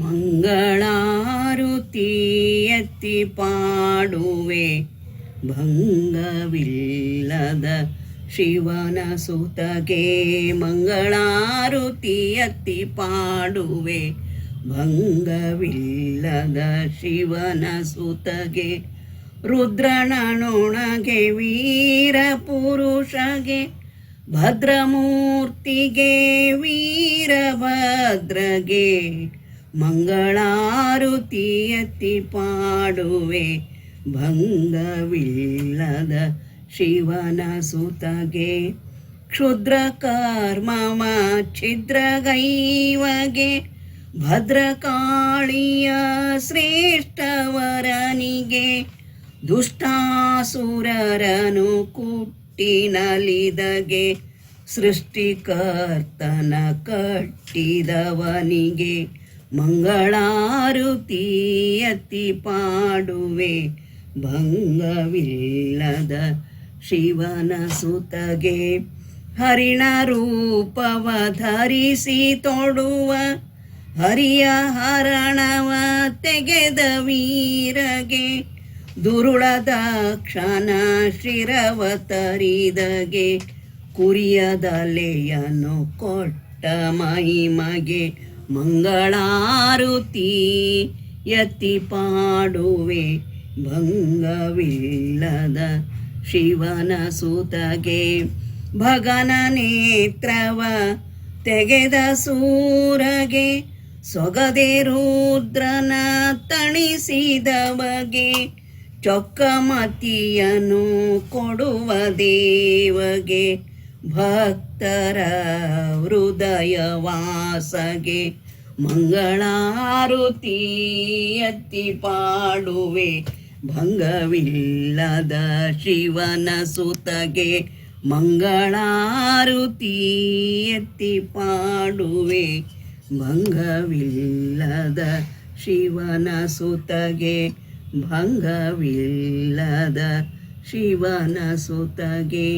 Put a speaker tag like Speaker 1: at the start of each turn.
Speaker 1: ಮಂಗಳಾರುತಿ ಎತ್ತಿ ಪಾಡುವೆ, ಭಂಗವಿಲ್ಲದ ಶಿವನ ಸುತಗೆ ಮಂಗಳಾರುತಿಯತ್ತಿ ಪಾಡುವೆ, ಭಂಗವಿಲ್ಲದ ಶಿವನ ಸುತಗೆ ರುದ್ರನೊಣಗೆ ವೀರ ಪುರುಷಗೆ, ಭದ್ರಮೂರ್ತಿಗೆ ವೀರಭದ್ರಗೆ. ಮಂಗಳಾರುತಿ ಎತ್ತಿ ಪಾಡುವೆ, ಭಂಗವಿಲ್ಲದ ಶಿವನ ಸುತಗೆ. ಕ್ಷುದ್ರ ಕರ್ಮ ಛಿದ್ರಗೈವಗೆ, ಭದ್ರಕಾಳಿಯ ಶ್ರೇಷ್ಠವರನಿಗೆ. ದುಷ್ಟಾಸುರರನು ಕುಟ್ಟಿನಲಿದಗೆ, ಸೃಷ್ಟಿಕರ್ತನ ಕಟ್ಟಿದವನಿಗೆ. ಮಂಗಳಾರುತಿ ಅತಿ ಪಾಡುವೆ, ಭಂಗವಿಲ್ಲದ ಶಿವನ ಸುತಗೆ, ಹರಿಣ ರೂಪವ ಧರಿಸಿ ತೊಡುವ, ಹರಿಯ ಹರಣವ ತೆಗೆದ ವೀರಗೆ, ದುರುಳದ ಕ್ಷಣ ಶಿರವ ತರಿದಗೆ ಕುರಿಯದಲೆಯನ್ನು ಕೊಟ್ಟ ಮಹಿಮಗೆ ಮಂಗಳಾರುತಿ ಯತಿ ಪಾಡುವೆ ಭಂಗವಿಲ್ಲದ ಶಿವನ ಸೂತಗೆ. ಭಗನ ನೇತ್ರವ ತೆಗೆದ ಸೂರಗೆ, ಸೊಗದೆ ರುದ್ರನ ತಣಿಸಿದವಗೆ ಚೊಕ್ಕಮತಿಯನು ಕೊಡುವ ದೇವಗೆ. ಭಕ್ತರ ಹೃದಯ ವಾಸಗೆ ಮಂಗಳಾರುತಿ ಎತ್ತಿ ಪಾಡುವೆ. ಭಂಗವಿಲ್ಲದ ಶಿವನ ಸುತಗೆ ಮಂಗಳಾರುತಿ ಎತ್ತಿ ಪಾಡುವೆ. ಭಂಗವಿಲ್ಲದ ಶಿವನ ಸುತಗೆ ಭಂಗವಿಲ್ಲದ ಶಿವನ ಸುತಗೆ.